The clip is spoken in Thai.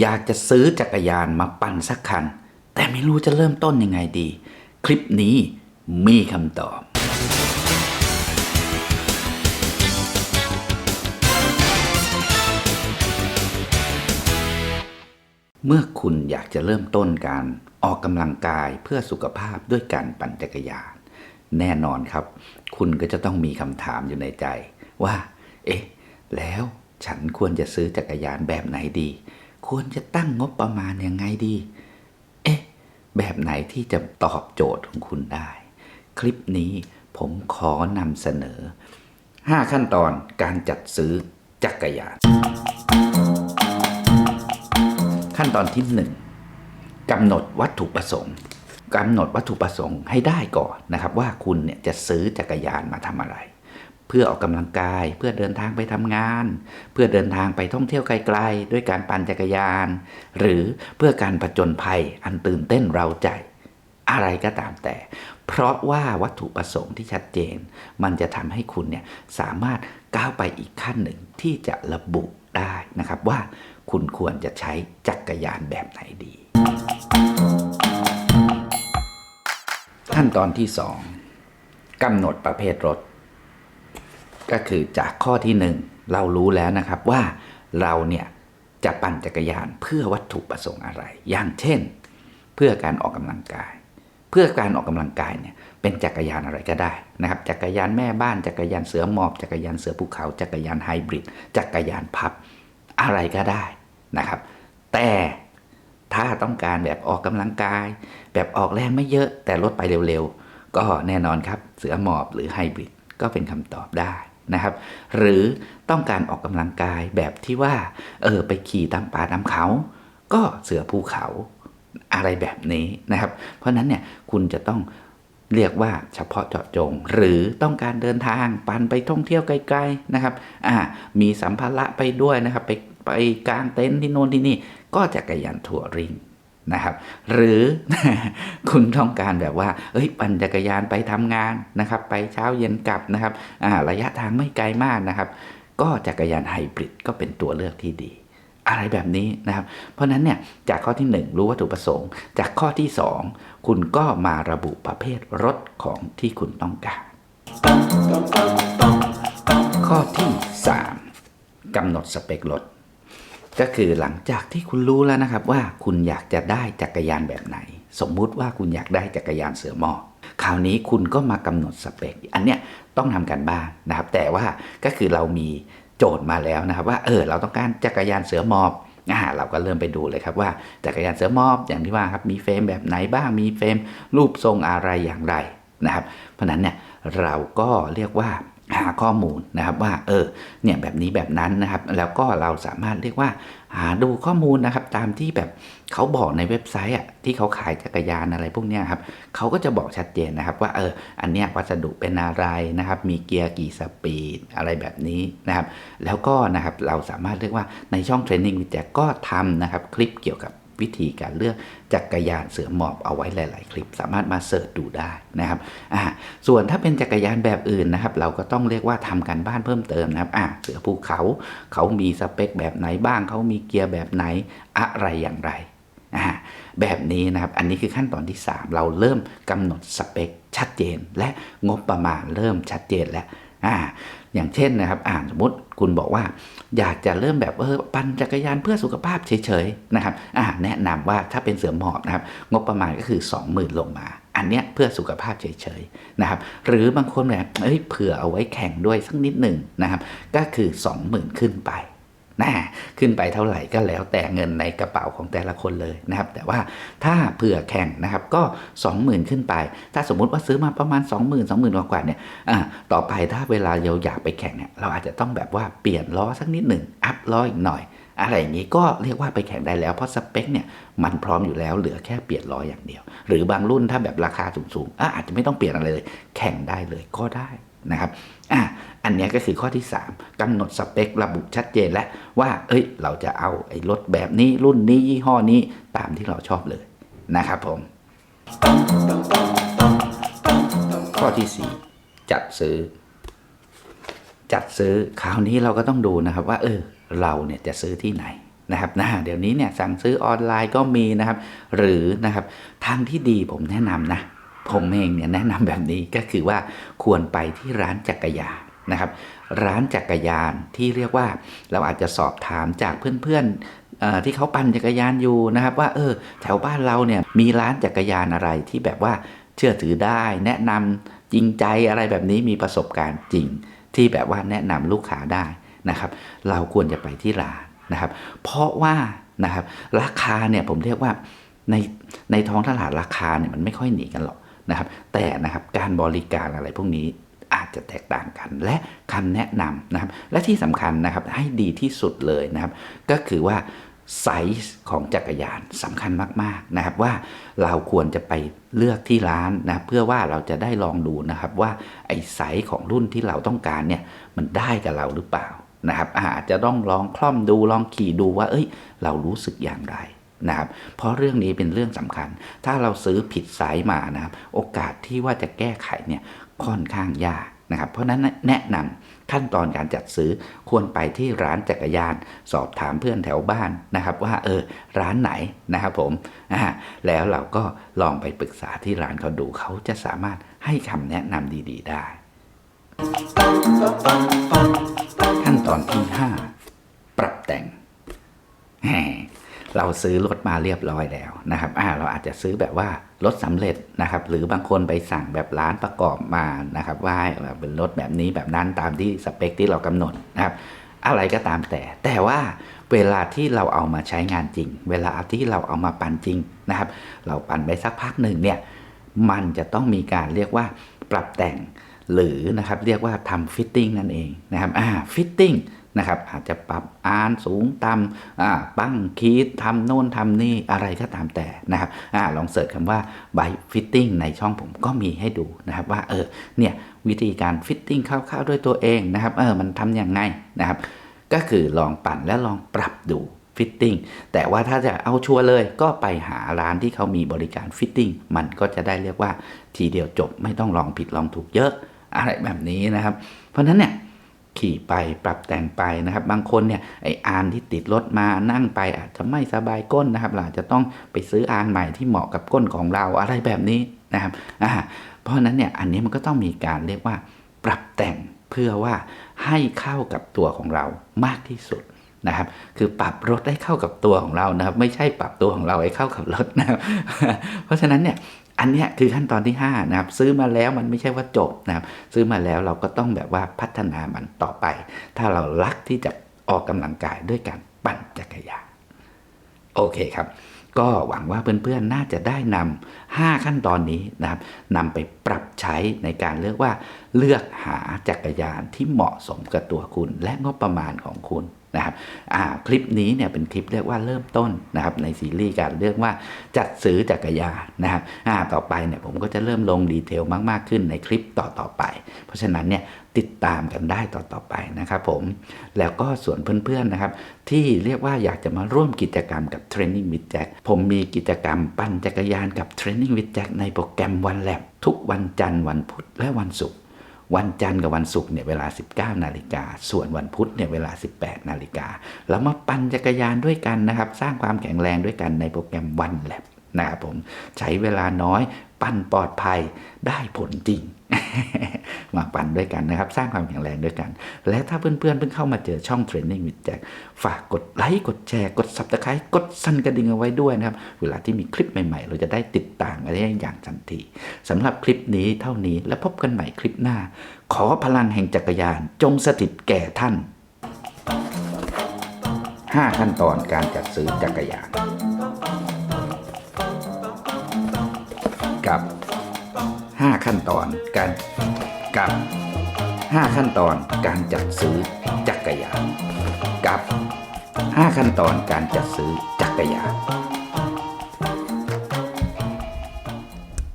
อยากจะซื้อจักรยานมาปั่นสักคัน แต่ไม่รู้จะเริ่มต้นยังไงดี คลิปนี้มีคำตอบ เมื่อคุณอยากจะเริ่มต้นการออกกำลังกายเพื่อสุขภาพด้วยการปั่นจักรยาน แน่นอนครับ คุณก็จะต้องมีคำถามอยู่ในใจ ว่า เอ๊ะ แล้วฉันควรจะซื้อจักรยานแบบไหนดี ควรจะตั้งงบประมาณยังไงดี เอ๊ะ แบบไหนที่จะตอบโจทย์ของคุณได้ คลิปนี้ผมขอนำเสนอ 5 ขั้นตอนการจัดซื้อจักรยาน ขั้นตอนที่ 1กำหนดวัตถุประสงค์กำหนดวัตถุประสงค์ให้ได้ก่อนนะครับ ว่าคุณเนี่ยจะซื้อจักรยานมาทำอะไร เพื่อออกกำลังกาย เพื่อเดินทางไปทำงาน เพื่อเดินทางไปท่องเที่ยวไกลๆด้วยการปั่นจักรยาน หรือเพื่อการผจญภัยอันตื่นเต้นเราใจ อะไรก็ตามแต่ เพราะว่าวัตถุประสงค์ที่ชัดเจน มันจะทำให้คุณเนี่ยสามารถก้าวไปอีกขั้นหนึ่งที่จะระบุได้นะครับว่าคุณควรจะใช้จักรยานแบบไหนดี ขั้นตอนที่ 2กำหนดประเภทรถ ก็คือจากข้อที่หนึ่งเรารู้แล้วนะครับว่าเราเนี่ยจะปั่นจักรยานเพื่อวัตถุประสงค์อะไร อย่างเช่น เพื่อการออกกำลังกาย เพื่อการออกกำลังกายเนี่ยเป็นจักรยานอะไรก็ได้นะครับจักรยานแม่บ้านจักรยานเสือหมอบจักรยานเสือภูเขาจักรยานไฮบริดจักรยานพับอะไรก็ได้นะครับ แต่ถ้าต้องการแบบออกกำลังกาย แบบออกแรงไม่เยอะแต่ลดไปเร็วๆ ก็แน่นอนครับเสือหมอบหรือไฮบริดก็เป็นคำตอบได้ นะครับ หรือต้องการออกกำลังกายแบบที่ว่า เออไปขี่ตามป่าตามเขา ก็เสือภูเขาอะไรแบบนี้นะครับ เพราะฉะนั้นเนี่ยคุณจะต้องเรียกว่าเฉพาะเจาะจง หรือต้องการเดินทางปันไปท่องเที่ยวไกลๆนะครับอ่ามีสัมภาระไปด้วยนะครับ ไปไปกางเต็นท์ที่โน่นที่นี่ ก็จักรยานทัวริง นะครับ หรือคุณต้องการแบบว่าเอ้ยปั่นจักรยานไปทำงานนะครับ ไปเช้าเย็นกลับนะครับระยะทางไม่ไกลมากนะครับ ก็จักรยานไฮบริดก็เป็นตัวเลือกที่ดี อะไรแบบนี้นะครับ เพราะฉะนั้นเนี่ยจากข้อที่ 1 รู้วัตถุประสงค์ จากข้อที่ 2 คุณก็มาระบุประเภทรถของที่คุณต้องการข้อที่ 3กำหนดสเปครถ ก็คือหลังจากที่คุณรู้แล้วนะครับว่าคุณอยากจะได้จักรยานแบบไหน สมมุติว่าคุณอยากได้จักรยานเสือหมอคราวนี้คุณก็มากำหนดสเปค อันเนี้ยต้องทำกันบ้านนะครับ แต่ว่าก็คือเรามีโจทย์มาแล้วนะครับ ว่าเออเราต้องการจักรยานเสือหมอบอ่าเราก็เริ่มไปดูเลยครับว่าจักรยานเสือหมอบอย่างที่ว่าครับมีเฟรมแบบไหนบ้างมีเฟรมรูปทรงอะไรอย่างไรนะครับ เพราะนั้นเนี่ยเราก็เรียกว่า หาข้อมูลนะครับว่าเออเนี่ยแบบนี้แบบนั้นนะครับ แล้วก็เราสามารถเรียกว่า หาดูข้อมูลนะครับ ตามที่แบบเขาบอกในเว็บไซต์อะที่เขาขายจักรยานอะไรพวกเนี้ยครับเขาก็จะบอกชัดเจนนะครับ ว่าเอออันเนี้ยวัสดุเป็นอะไรนะครับ มีเกียร์กี่สปีดอะไรแบบนี้นะครับ แล้วก็นะครับเราสามารถเรียกว่าในช่องเทรนนิ่งวิจัยก็ทำนะครับ คลิปเกี่ยวกับ วิธีการเลือกจักรยานเสือหมอบเอาไว้หลาย ๆ คลิป สามารถมาเสิร์ชดูได้นะครับอ่าส่วนถ้าเป็นจักรยานแบบอื่นนะครับ เราก็ต้องเรียกว่าทำการบ้านเพิ่มเติมนะครับอ่าเสือภูเขาเขามีสเปคแบบไหนบ้างเขามีเกียร์แบบไหนอะไรอย่างไรอ่าแบบนี้นะครับ อันนี้คือขั้นตอนที่ 3 เราเริ่มกำหนดสเปคชัดเจน และงบประมาณเริ่มชัดเจนแล้ว อ่าอย่างเช่นนะครับอ่าสมมติคุณบอกว่า อยากจะเริ่มแบบเออปั่นจักรยานเพื่อสุขภาพเฉยๆนะครับอ่าแนะนำว่าถ้าเป็นเสือหมอบนะครับงบประมาณก็คือ 20,000 ลงมา อันเนี้ยเพื่อสุขภาพเฉยๆนะครับหรือบางคนแบบเอ้ยเผื่อเอาไว้แข่งด้วยสักนิดหนึ่งนะครับก็คือ 20,000 ขึ้นไป นะขึ้นไปเท่าไหร่ก็แล้วแต่เงินในกระเป๋าของแต่ละคนเลยนะครับ แต่ว่าถ้าเผื่อแข่งนะครับก็ 20,000 ขึ้นไป ถ้าสมมุติว่าซื้อมาประมาณ 20,000 20,000กว่าๆเนี่ยต่อไปถ้าเวลาเราอยากไปแข่งเนี่ยเราอาจจะต้องแบบว่าเปลี่ยนล้อสักนิดหนึ่งอัพล้ออีกหน่อยอะไรอย่างนี้ก็เรียกว่าไปแข่งได้แล้วเพราะสเปคเนี่ยมันพร้อมอยู่แล้วเหลือแค่เปลี่ยนล้ออย่างเดียว หรือบางรุ่นถ้าแบบราคาสูงๆออาจจะไม่ต้องเปลี่ยนอะไรเลย แข่งได้เลยก็ได้ นะครับอะอันนี้ก็คือข้อที่ 3กำหนดสเปคระบุชัดเจนแล้วว่า เอ้ย เราจะเอาไอ้รถแบบนี้รุ่นนี้ยี่ห้อนี้ตามที่เราชอบเลยนะครับผม ข้อที่ 4 จัดซื้อ จัดซื้อคราวนี้เราก็ต้องดูนะครับว่า เออ เราเนี่ยจะซื้อที่ไหนนะครับนะเดี๋ยวนี้เนี่ยสั่งซื้อออนไลน์ก็มีนะครับ หรือนะครับทางที่ดีผมแนะนำนะ ผมเองเนี่ยแนะนำแบบนี้ก็คือว่าควรไปที่ร้านจักรยานนะครับ ร้านจักรยานที่เรียกว่าเราอาจจะสอบถามจากเพื่อนๆที่เขาปั่นจักรยานอยู่นะครับ ว่าเออแถวบ้านเราเนี่ยมีร้านจักรยานอะไรที่แบบว่าเชื่อถือได้ แนะนำจริงใจอะไรแบบนี้มีประสบการณ์จริง ที่แบบว่าแนะนำลูกค้าได้นะครับ เราควรจะไปที่ร้านนะครับ เพราะว่านะครับราคาเนี่ยผมเรียกว่าในในท้องตลาดราคาเนี่ยมันไม่ค่อยหนีกันหรอก นะครับ แต่นะครับการบริการอะไรพวกนี้อาจจะแตกต่างกัน และคำแนะนำนะครับ และที่สำคัญนะครับให้ดีที่สุดเลยนะครับ ก็คือว่าไซส์ของจักรยานสำคัญมากๆนะครับว่าเราควรจะไปเลือกที่ร้านนะเพื่อว่าเราจะได้ลองดูนะครับว่าไอ้ไซส์ของรุ่นที่เราต้องการเนี่ยมันได้กับเราหรือเปล่านะครับอาจจะต้องลองคล่อมดูลองขี่ดูว่าเอ้ย เรารู้สึกอย่างไร นะครับเพราะเรื่องนี้เป็นเรื่องสำคัญ ถ้าเราซื้อผิดไซส์มานะครับ โอกาสที่ว่าจะแก้ไขเนี่ยค่อนข้างยากนะครับ เพราะนั้นแนะนำขั้นตอนการจัดซื้อควรไปที่ร้านจักรยาน สอบถามเพื่อนแถวบ้านนะครับ ว่าเออร้านไหนนะครับผมอ่าแล้วเราก็ลองไปปรึกษาที่ร้านเขาดูเขาจะสามารถให้คำแนะนำดี ๆ ได้ ขั้นตอนที่ 5 ปรับแต่ง เราซื้อรถมาเรียบร้อยแล้วนะครับอ่าเราอาจจะซื้อแบบว่ารถสำเร็จนะครับ หรือบางคนไปสั่งแบบร้านประกอบมานะครับ ว่าเป็นรถแบบนี้แบบนั้นตามที่สเปคที่เรากำหนดนะครับ อะไรก็ตามแต่ แต่ว่าเวลาที่เราเอามาใช้งานจริง เวลาที่เราเอามาปั่นจริงนะครับ เราปั่นไปสักพักหนึ่งเนี่ยมันจะต้องมีการเรียกว่าปรับแต่งหรือนะครับเรียกว่าทำฟิตติ้งนั่นเองนะครับอ่าฟิตติ้ง นะครับอาจจะปรับอ่านสูงต่ำปั้งคีดทำโน่นทำนี่อะไรก็ตามแต่นะครับอลองเสิร์ชคำว่า by fitting ในช่องผมก็มีให้ดูนะครับว่าเออเนี่ยวิธีการฟิตติ้งคร่าวๆด้วยตัวเองนะครับเออมันทำยังไงนะครับก็คือลองปั่นและลองปรับดูฟิตติ้งแต่ว่าถ้าจะเอาชัวร์เลยก็ไปหาร้านที่เขามีบริการฟิตติ้งมันก็จะได้เรียกว่าทีเดียวจบไม่ต้องลองผิดลองถูกเยอะอะไรแบบนี้นะครับ เพราะฉะนั้นเนี่ย ขี่ไปปรับแต่งไปนะครับ บางคนเนี่ยไออานที่ติดรถมานั่งไปอาจจะไม่สบายก้นนะครับเราอาจจะต้องไปซื้ออานใหม่ที่เหมาะกับก้นของเราอะไรแบบนี้นะครับอ่าเพราะนั้นเนี่ยอันนี้มันก็ต้องมีการเรียกว่าปรับแต่งเพื่อว่าให้เข้ากับตัวของเรามากที่สุด นะครับ คือปรับรถให้เข้ากับตัวของเรานะครับ ไม่ใช่ปรับตัวของเราให้เข้ากับรถนะครับ เพราะฉะนั้นเนี่ยอันเนี้ยคือขั้นตอนที่5นะครับซื้อมาแล้วมันไม่ใช่ว่าจบนะครับ ซื้อมาแล้วเราก็ต้องแบบว่าพัฒนามันต่อไป ถ้าเรารักที่จะออกกำลังกายด้วยการปั่นจักรยานโอเคครับ ก็หวังว่าเพื่อนๆน่าจะได้นำ5ขั้นตอนนี้นะครับนำไปปรับใช้ในการเลือกว่าเลือกหาจักรยานที่เหมาะสมกับตัวคุณและงบประมาณของคุณ นะครับคลิปนี้เนี่ยเป็นคลิปเรียกว่าเริ่มต้นนะครับในซีรีส์การเรียกว่าจัดซื้อจักรยานนะครับต่อไปเนี่ยผมก็จะเริ่มลงดีเทลมากๆขึ้นในคลิปต่อๆไป เพราะฉะนั้นเนี่ยติดตามกันได้ต่อๆไปนะครับผมแล้วก็ส่วนเพื่อนๆนะครับที่เรียกว่าอยากจะมาร่วมกิจกรรมกับ Training with Jack ผมมีกิจกรรมปั่นจักรยานกับ Training with Jack ในโปรแกรมวันแลบทุกวันจันทร์วันพุธและวันศุกร์ วันจันทร์กับวันศุกร์เนี่ยเวลา 19 นาฬิกา ส่วนวันพุธเนี่ยเวลา 18 นาฬิกา แล้วมาปั่นจักรยานด้วยกันนะครับ สร้างความแข็งแรงด้วยกันในโปรแกรมวันแลบนะครับผม ใช้เวลาน้อย ปั่นปลอดภัยได้ผลจริง มาปั่นด้วยกันนะครับ สร้างความแข็งแรงด้วยกัน และถ้าเพื่อนๆเพิ่งเข้ามาเจอช่อง Training with Jack ฝากกดไลค์กดแชร์กด Subscribe กดสั่นกระดิ่งเอาไว้ด้วยนะครับ เวลาที่มีคลิปใหม่ๆ เราจะได้ติดตามกันได้อย่างทันทีสำหรับคลิปนี้เท่านี้แล้วพบกันใหม่คลิปหน้า ขอพลังแห่งจักรยาน จงสถิตแก่ท่าน 5 ขั้นตอนการจัดซื้อจักรยาน 5 ขั้นตอนการกับ 5 ขั้นตอนการจัดซื้อจักรยานกับ 5 ขั้นตอนการจัดซื้อจักรยาน